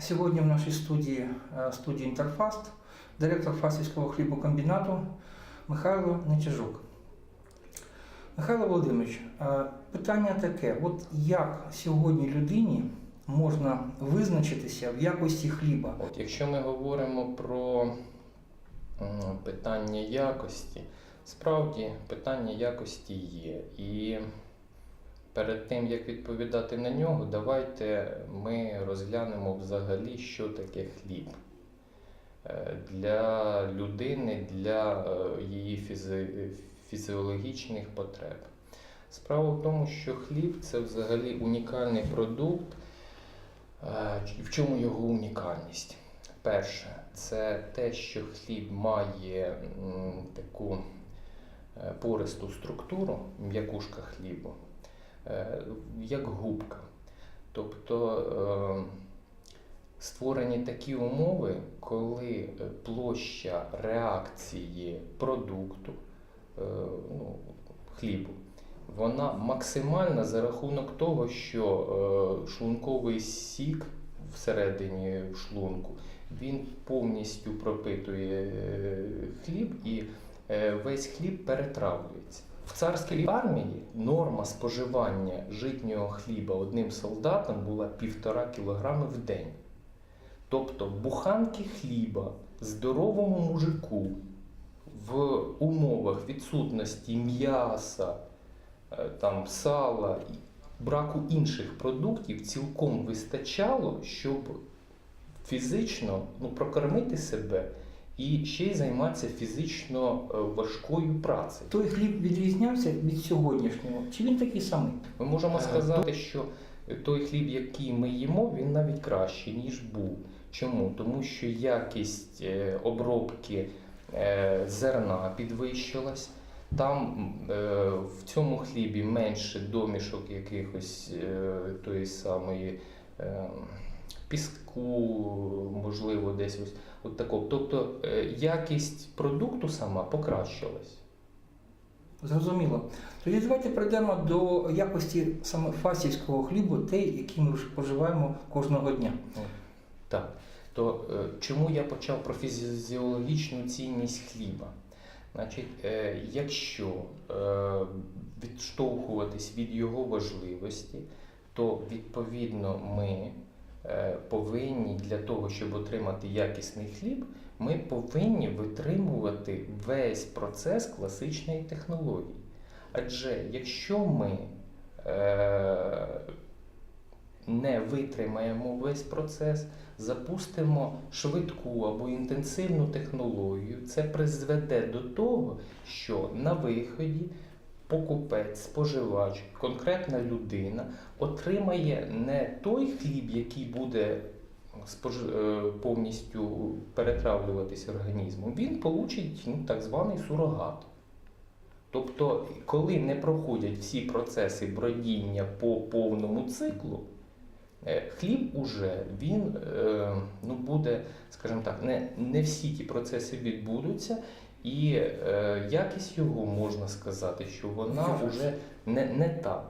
Сьогодні в нашій студії е, студії Інтерфаст, директор Фастівського хлібокомбінату Михайло Нечижук. Михайло Володимирович, е, питання таке: от як сьогодні людині можна визначитися в якості хліба? От, якщо ми говоримо про питання якості, справді питання якості є. І перед тим, як відповідати на нього, давайте ми розглянемо взагалі, що таке хліб Е, для людини, для е, її фізи- фізіологічних потреб. Справа в тому, що хліб це взагалі унікальний продукт. Е, В чому його унікальність? Перше, це те, що хліб має таку пористу структуру, м'якушка хлібу, як губка. Тобто е, створені такі умови, коли е, площа реакції продукту, е, ну, хлібу, вона максимальна за рахунок того, що е, шлунковий сік всередині шлунку він повністю пропитує е, хліб і е, весь хліб перетравлюється. В царській армії норма споживання житнього хліба одним солдатом була півтора кілограми в день. Тобто буханки хліба здоровому мужику в умовах відсутності м'яса, е, там, сала, браку інших продуктів цілком вистачало, щоб фізично ну, прокормити себе і ще й займатися фізично е, важкою працею. Той хліб відрізнявся від сьогоднішнього, чи він такий самий? Ми можемо Е, сказати, що той хліб, який ми їмо, він навіть кращий, ніж був. Чому? Тому що якість е, обробки зерна підвищилась. Там е, в цьому хлібі менше домішок якихось е, тої самої піску, можливо, десь ось от такого. Тобто е, якість продукту сама покращилась. Зрозуміло. Тоді давайте прийдемо до якості саме фастівського хлібу, той, який ми споживаємо кожного дня. Так, то е, чому я почав про фізіологічну цінність хліба? Значить, е, якщо відштовхуватись від його важливості, то відповідно ми повинні для того, щоб отримати якісний хліб, ми повинні витримувати весь процес класичної технології. Адже якщо ми е, не витримаємо весь процес, запустимо швидку або інтенсивну технологію, це призведе до того, що на виході покупець, споживач, конкретна людина отримає не той хліб, який буде е, повністю перетравлюватись організмом, він получить ну, так званий сурогат. Тобто, коли не проходять всі процеси бродіння по повному циклу, е, хліб уже він е, ну, буде, скажімо так, не, не всі ті процеси відбудуться, і е, якість його можна сказати, що вона вже не, не та.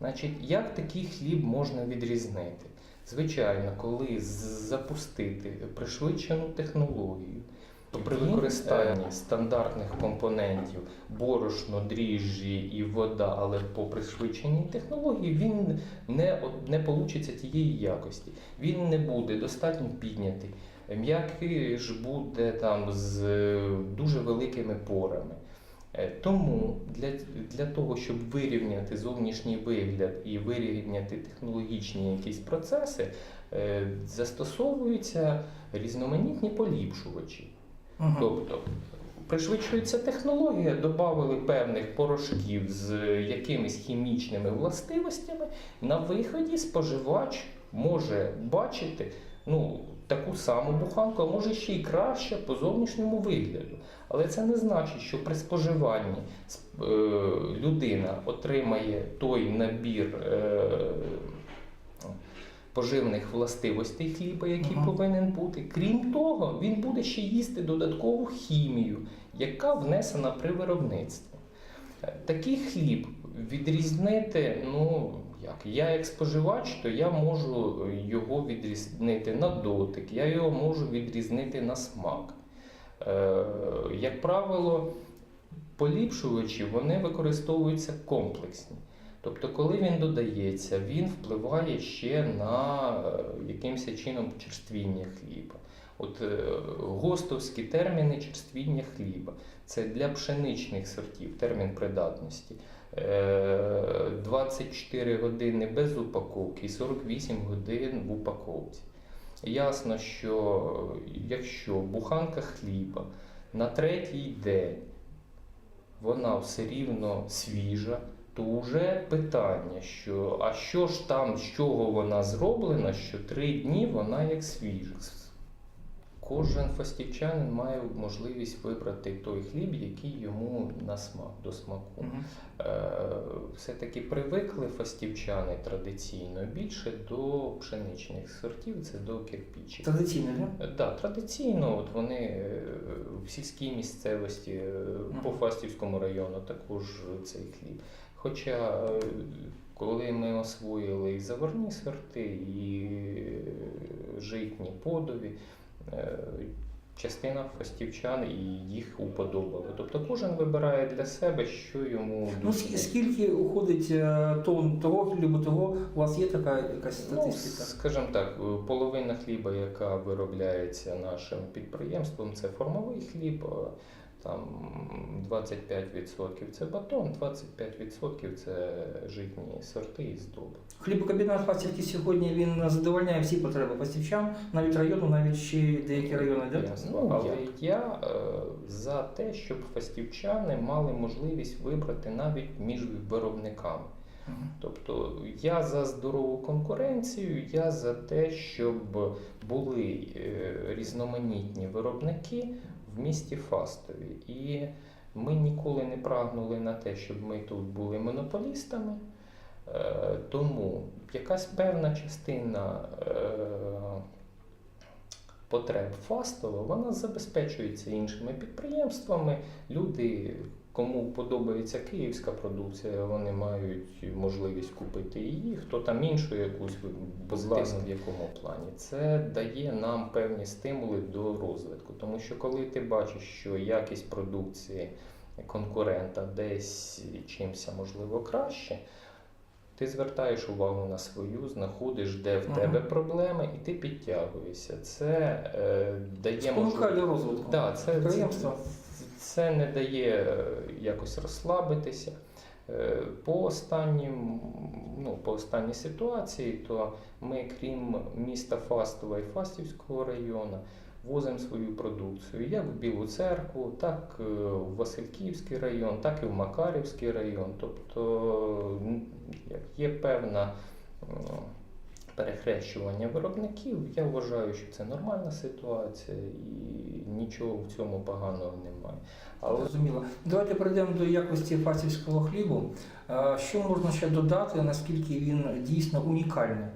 Значить, як такий хліб можна відрізнити? Звичайно, коли запустити пришвидшену технологію, то при використанні стандартних компонентів борошно, дріжджі і вода, але по пришвидшеній технології він не, не получиться тієї якості. Він не буде достатньо піднятий. М'який ж буде там з е, дуже великими порами. Е, Тому для, для того, щоб вирівняти зовнішній вигляд і вирівняти технологічні якісь процеси, е, застосовуються різноманітні поліпшувачі. Мгм. Тобто пришвидшується технологія, додали певних порошків з якимись хімічними властивостями. На виході споживач може бачити ну, таку саму буханку, а може ще й краще по зовнішньому вигляду. Але це не значить, що при споживанні е, людина отримає той набір. Е, Поживних властивостей хліба, який Мгм. повинен бути. Крім того, він буде ще їсти додаткову хімію, яка внесена при виробництві. Такий хліб відрізнити, ну, як? Я як споживач, то я можу його відрізнити на дотик, я його можу відрізнити на смак. Е, як правило, поліпшувачі вони використовуються комплексні. Тобто, коли він додається, він впливає ще на е, якимось чином черствіння хліба. От е, гостовські терміни черствіння хліба. Це для пшеничних сортів термін придатності. Е, 24 години без упаковки і 48 годин в упаковці. Ясно, що якщо буханка хліба на третій день вона все рівно свіжа, то вже питання, що а що ж там, з чого вона зроблена, що три дні вона як свіжа. Кожен фастівчанин має можливість вибрати той хліб, який йому на смак, до смаку. Мгм. Е, Все-таки привикли фастівчани традиційно більше до пшеничних сортів, це до кирпічів. Традиційно, так? Е, Да, традиційно от вони е, в сільській місцевості е, по Фастівському району також цей хліб. Хоча коли ми освоїли і заварні сорти, і житні подові, частина фастівчан і їх уподобали. Тобто кожен вибирає для себе, що йому Ну, ск- скільки уходить е, тонн того хлібу, того, у вас є така якась Ну, статистика? скажімо так, е, половина хліба, яка виробляється нашим підприємством, це формовий хліб. Там 25% це батон, 25% це житні сорти і здоби. Хлібокомбінат Фастівки сьогодні він задовольняє всі потреби фастівчан, навіть району, навіть ще деякі райони? Ясно. Ну, Але як? я е, за те, щоб фастівчани мали можливість вибрати навіть між виробниками. Тобто я за здорову конкуренцію, я за те, щоб були е, різноманітні виробники в місті Фастові. І ми ніколи не прагнули на те, щоб ми тут були монополістами. Е, Тому якась певна частина е, потреб Фастова, вона забезпечується іншими підприємствами. Люди, кому подобається київська продукція, вони мають можливість купити її. Хто там іншу якусь позитивно в якому плані. Це дає нам певні стимули до розвитку. Тому що коли ти бачиш, що якість продукції конкурента десь чимся можливо краще. Ти звертаєш увагу на свою, знаходиш, де в тебе проблеми, і ти підтягуєшся. Це е, дає до розвитку. Да, це, це. Це не дає е, якось розслабитися. Е, По останнім, ну, по останній ситуації, то ми, крім міста Фастова і Фастівського району, возимо свою продукцію як в Білу церкву, так е, в Васильківський район, так і в Макарівський район. Тобто є певна перехрещування виробників. Я вважаю, що це нормальна ситуація і нічого в цьому поганого немає. Але Зрозуміло. Давайте перейдемо до якості фастівського хлібу. Що можна ще додати, наскільки він дійсно унікальний?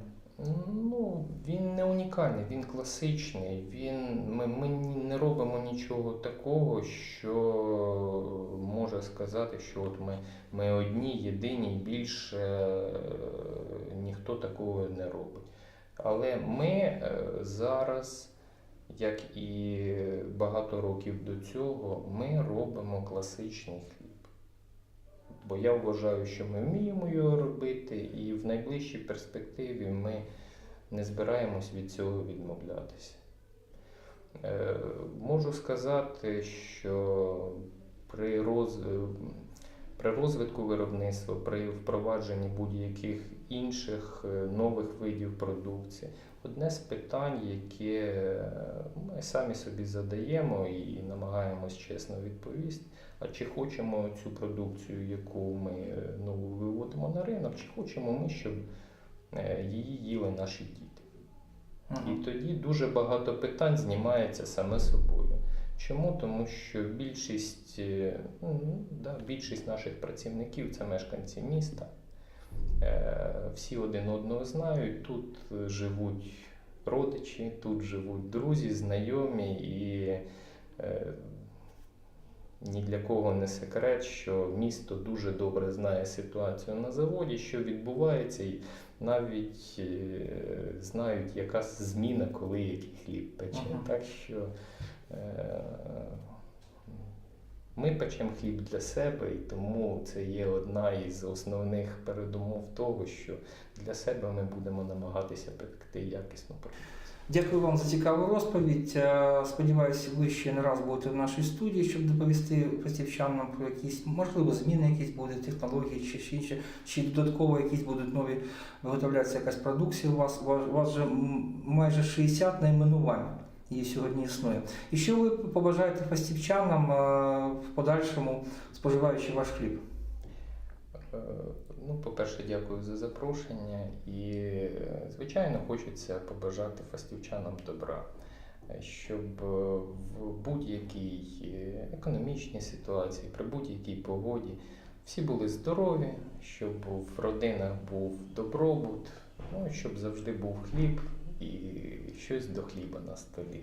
Ну, він не унікальний, він класичний. Він, ми, ми не робимо нічого такого, що може сказати, що от ми, ми одні, єдині, і більше е, ніхто такого не робить. Але ми е, зараз, як і багато років до цього, ми робимо класичний хліб. Бо я вважаю, що ми вміємо його робити, і в найближчій перспективі ми не збираємось від цього відмовлятися. Е, можу сказати, що при, роз... при розвитку виробництва, при впровадженні будь-яких інших е, нових видів продукції, одне з питань, яке е, ми самі собі задаємо і намагаємось чесно відповісти. А чи хочемо цю продукцію, яку ми е, ну, виводимо на ринок, чи хочемо ми, щоб її їли наші діти? І тоді дуже багато питань знімається саме собою. Чому? Тому що більшість, е, ну, да, більшість наших працівників це мешканці міста. Е, Всі один одного знають, тут е, живуть родичі, тут живуть друзі, знайомі, і ні для кого не секрет, що місто дуже добре знає ситуацію на заводі, що відбувається, і навіть знають, яка зміна, коли який хліб пече. Ага. Так що ми печемо хліб для себе, і тому це є одна із основних передумов того, що для себе ми будемо намагатися пекти якісну продукцію. Дякую вам за цікаву розповідь. Е, Сподіваюся, ви ще не раз будете в нашій студії, щоб доповісти фастівчанам про якісь, можливо, зміни якісь будуть, технології чи ще інше, чи додатково якісь будуть нові виготовлятися якась продукція. У вас, у вас, вже майже 60 найменувань її сьогодні існує. І що ви побажаєте фастівчанам в подальшому, споживаючи ваш хліб? Е, Ну, по-перше, дякую за запрошення. І, звичайно, хочеться побажати фастівчанам добра, щоб е, в будь-якій е, економічній ситуації, при будь-якій погоді всі були здорові, щоб в родинах був добробут, ну, щоб завжди був хліб і щось до хліба на столі.